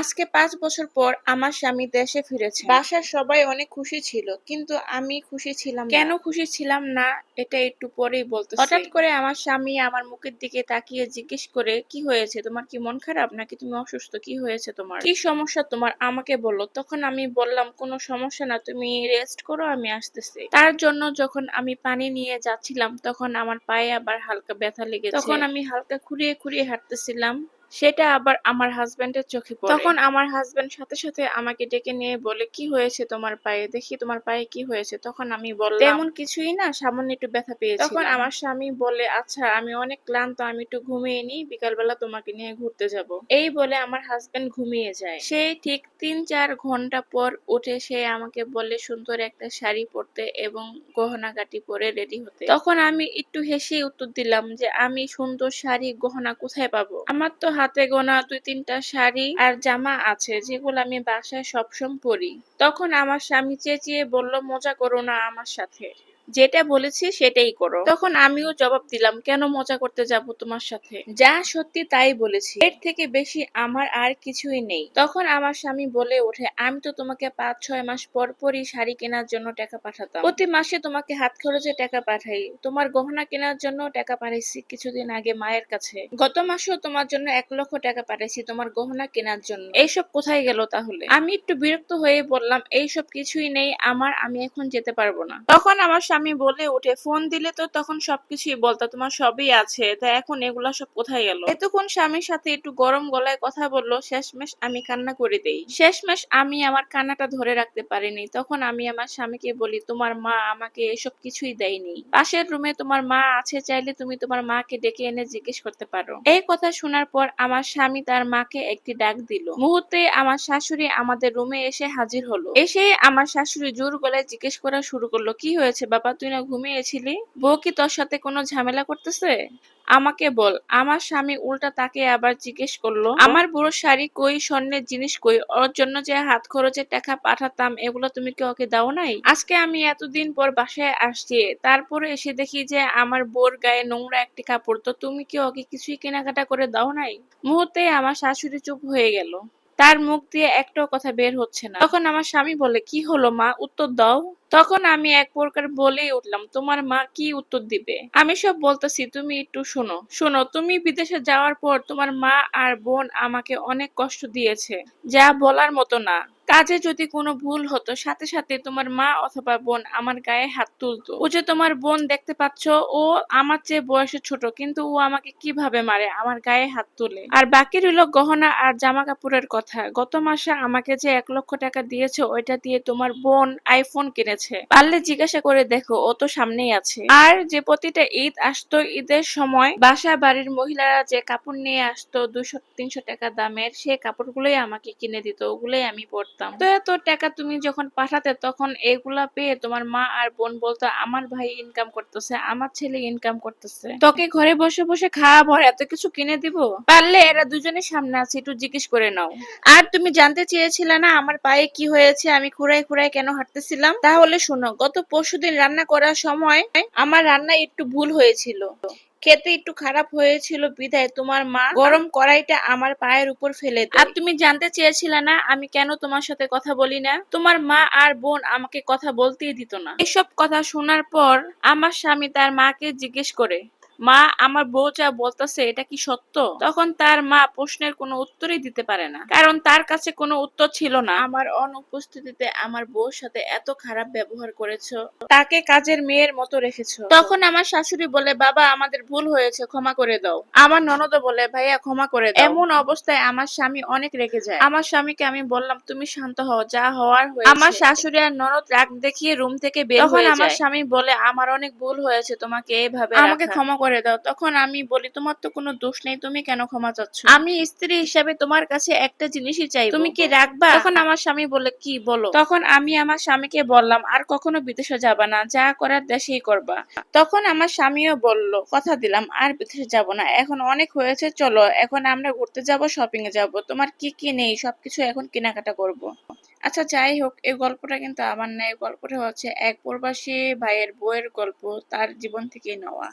আজকে পাঁচ বছর পর আমার স্বামী দেশে ফিরেছে। বাসার সবাই অনেক খুশি ছিল কিন্তু আমি খুশি ছিলাম না। কেন খুশি ছিলাম না এটা একটু পরেই বলতে হঠাৎ করে আমার স্বামী আমার মুখের দিকে তাকিয়ে জিজ্ঞেস করে কি হয়েছে? তোমার কি মন খারাপ? নাকি তুমি অসুস্থ? কি হয়েছে তোমার? কি সমস্যা তোমার? আমাকে বলো। তখন আমি বললাম কোনো সমস্যা না তুমি রেস্ট করো আমি আসতেছি। তার জন্য যখন আমি পানি নিয়ে যাচ্ছিলাম তখন আমার পায়ে আবার হালকা ব্যথা লেগেছে। তখন আমি হালকা খুঁড়িয়ে খুঁড়িয়ে হাঁটতেছিলাম। সেটা আবার আমার হাজবেন্ডের চোখে পড়ে। তখন আমার হাজবেন্ড সাথে সাথে আমাকে ডেকে নিয়ে বলে কি হয়েছে তোমার পায়ে? দেখি তোমার পায়ে কি হয়েছে। তখন আমি বললাম তেমন কিছুই না সামান্য একটু ব্যথা পেয়েছি তখন আমার স্বামী বলে আচ্ছা আমি অনেক ক্লান্ত আমি একটু ঘুমিয়ে নিই বিকালবেলা তোমাকে নিয়ে ঘুরতে যাব। এই বলে আমার হাজবেন্ড ঘুমিয়ে যায়। সে ঠিক তিন চার ঘণ্টা পর উঠে সে আমাকে বলে সুন্দর একটা শাড়ি পরতে এবং গহনা কাটি পরে রেডি হতে। তখন আমি একটু হেসে উত্তর দিলাম যে আমি সুন্দর শাড়ি গহনা কোথায় পাবো? আমার তো হাতে গোনা দুই তিনটা শাড়ি আর জামা আছে, যেগুলো আমি বাসায় সবসময় পরি। তখন আমার স্বামী চেঁচিয়ে বলল, মজা করো না আমার সাথে। যেটা বলেছি সেটাই করো। তখন আমিও জবাব দিলাম, কেন মজা করতে যাব তোমার সাথে? যা সত্যি তাই বলেছি। এর থেকে বেশি আমার আর কিছুই নেই। তখন আমার স্বামী বলে ওঠে, আমি তো তোমাকে পাঁচ, ছয় মাস পর পরই শাড়ি কেনার জন্য টাকা পাঠাতাম। প্রতি মাসে তোমাকে হাত খরচে টাকা পাঠাই। তোমার গহনা কেনার জন্য টাকা পাঠাইছি কিছুদিন আগে মায়ের কাছে। গত মাসেও তোমার জন্য এক লক্ষ টাকা পাঠাইছি তোমার গহনা কেনার জন্য। এইসব কোথায় গেল তাহলে? আমি একটু বিরক্ত হয়ে বললাম, এইসব কিছুই নেই, আমার, আমি এখন যেতে পারব না। তখন আমার স্বামী বলে ওঠে ফোন দিলে তো তখন সবকিছুই বলতো, তোমার সবই আছে, তা এখন এগুলা সব কোথায় গেল? এতক্ষণ স্বামীর সাথে একটু গরম গলায় কথা বলল, শেষমেশ আমি কান্না করে দেই। শেষমেশ আমি আমার কান্নাটা ধরে রাখতে পারিনি, তখন আমি আমার স্বামীকে বলি, তোমার মা আমাকে এসব কিছুই দেয়নি। পাশের রুমে তোমার মা আছে চাইলে তুমি তোমার মাকে ডেকে এনে জিজ্ঞেস করতে পারো। এই কথা শোনার পর আমার স্বামী তার মাকে একটি ডাক দিল। মুহূর্তে আমার শাশুড়ি আমাদের রুমে এসে হাজির হলো। এসে আমার শাশুড়ি জোর গলায় জিজ্ঞেস করা শুরু করল, কি হয়েছে বাবা? তুই না ঘুমিয়েছিলি? বউ কি তোর সাথে কোনো ঝামেলা করতেছে? আমাকে বল, আমার স্বামী উল্টা তাকে আবার জিজ্ঞেস করল, আমার বুড়ো শাড়ি কই, স্বর্ণের জিনিস কই? ওর জন্য যে হাত খরচের টাকা পাঠাতাম, এগুলো তুমি কি ওকে দাও নাই? আজকে আমি এতদিন পর বাসায় আসছি, তারপরে এসে দেখি যে আমার বোর গায়ে নোংরা একটি কাপড়, তো তুমি কি ওকে কিছুই কেনাকাটা করে দাও নাই? মুহূর্তে আমার শাশুড়ি চুপ হয়ে গেল। তার মুখ দিয়ে একটাও কথা বের হচ্ছে না। তখন আমার স্বামী বলে, কি হলো মা? উত্তর দাও। তখন আমি এক প্রকার বলেই উঠলাম, তোমার মা কি উত্তর দিবে? আমি সব বলতেছি, তুমি একটু শোনো। শোনো, তুমি বিদেশে যাওয়ার পর তোমার মা আর বোন আমাকে অনেক কষ্ট দিয়েছে, যা বলার মতো না। কাজে যদি কোনো ভুল হতো, সাথে সাথে তোমার মা অথবা বোন আমার গায়ে হাত তুলতো। ও যে তোমার বোন দেখতে পাচ্ছ, ও আমার চেয়ে বয়সে ছোট, কিন্তু ও আমাকে কীভাবে মারে? আমার গায়ে হাত তুলে। আর বাকি রইল গহনা আর জামা কাপড়ের কথা। গত মাসে আমাকে যে এক লক্ষ টাকা দিয়েছে, ওইটা দিয়ে তোমার বোন আইফোন কিনেছে। পারলে জিজ্ঞাসা করে দেখো, ও তো সামনেই আছে। আর যে প্রতিটা ঈদ আসতো, ঈদের সময় বাসা বাড়ির মহিলারা যে কাপড় নিয়ে আসতো, দুশো, তিনশো টাকা দামের সেই কাপড়গুলোই আমাকে কিনে দিত, ওগুলোই আমি পরতাম। তো এত টাকা তুমি যখন পাঠাতে তখন এগুলা পেয়ে তোমার মা আর বোন বলতো আমার ভাই ইনকাম করতেছে আমার ছেলে ইনকাম করতেছে। তোকে ঘরে বসে বসে খাওয়া ভর এত কিছু কিনে দিব? পারলে এরা দুজনের সামনে আছে একটু জিজ্ঞেস করে নাও। আর তুমি জানতে চেয়েছিলে না আমার পায়ে কি হয়েছে আমি খুঁড়াই খুঁড়াই কেন হাঁটতেছিলাম? তাহলে শোনো গত পরশুদিন রান্না করার সময় আমার রান্না একটু ভুল হয়েছিল। খেতে একটু খারাপ হয়েছিল বিদায় তোমার মা গরম কড়াইটা আমার পায়ের উপর ফেলে। আর তুমি জানতে চেয়েছিলে না আমি কেন তোমার সাথে কথা বলি না তোমার মা আর বোন আমাকে কথা বলতেই দিত না এসব কথা শোনার পর আমার স্বামী তার মাকে জিজ্ঞেস করে মা আমার বউ যা বলতেছে এটা কি সত্য? তখন তার মা প্রশ্নের কোনো উত্তরই দিতে পারে না। কারণ তার কাছে কোনো উত্তর ছিল না। আমার অনুপস্থিতিতে আমার বউর সাথে এত খারাপ ব্যবহার করেছ। তাকে কাজের মেয়ের মতো রেখেছো। তখন আমার শাশুড়ি বলে বাবা আমাদের ভুল হয়েছে ক্ষমা করে দাও। আমার ননদও বলে ভাইয়া ক্ষমা করে দাও। এমন অবস্থায় আমার স্বামী অনেক রেগে যায়। আমার স্বামীকে আমি বললাম তুমি শান্ত হও যা হওয়ার হয়েছে। আমার শাশুড়ি আর ননদ রাগ দেখিয়ে রুম থেকে বের হয়ে যায়। আমার স্বামী বলে আমার অনেক ভুল হয়েছে তোমাকে এইভাবে আমাকে ক্ষমা করে দাও। তখন আমি বলি তোমার তো কোনো দোষ নেই তুমি কেন ক্ষমা চাচ্ছ? আমি স্ত্রী হিসাবে তোমার কাছে একটা জিনিসই চাই তুমি কি রাখবা? তখন আমার স্বামী বলে কি বলো? তখন আমি আমার স্বামীকে বললাম আর কখনো বিদেশে যাবা না যা করার দেশেই করবা। তখন আমার স্বামীও বলল কথা দিলাম আর বিদেশে যাব না। এখন অনেক হয়েছে চলো এখন আমরা ঘুরতে যাব শপিং এ যাব। তোমার কি কি নেই সবকিছু এখন কেনাকাটা করব। আচ্ছা যাই হোক এই গল্পটা কিন্তু আমার না এই গল্পটা হচ্ছে এক প্রবাসী ভাইয়ের বইয়ের গল্প তার জীবন থেকে নেওয়া।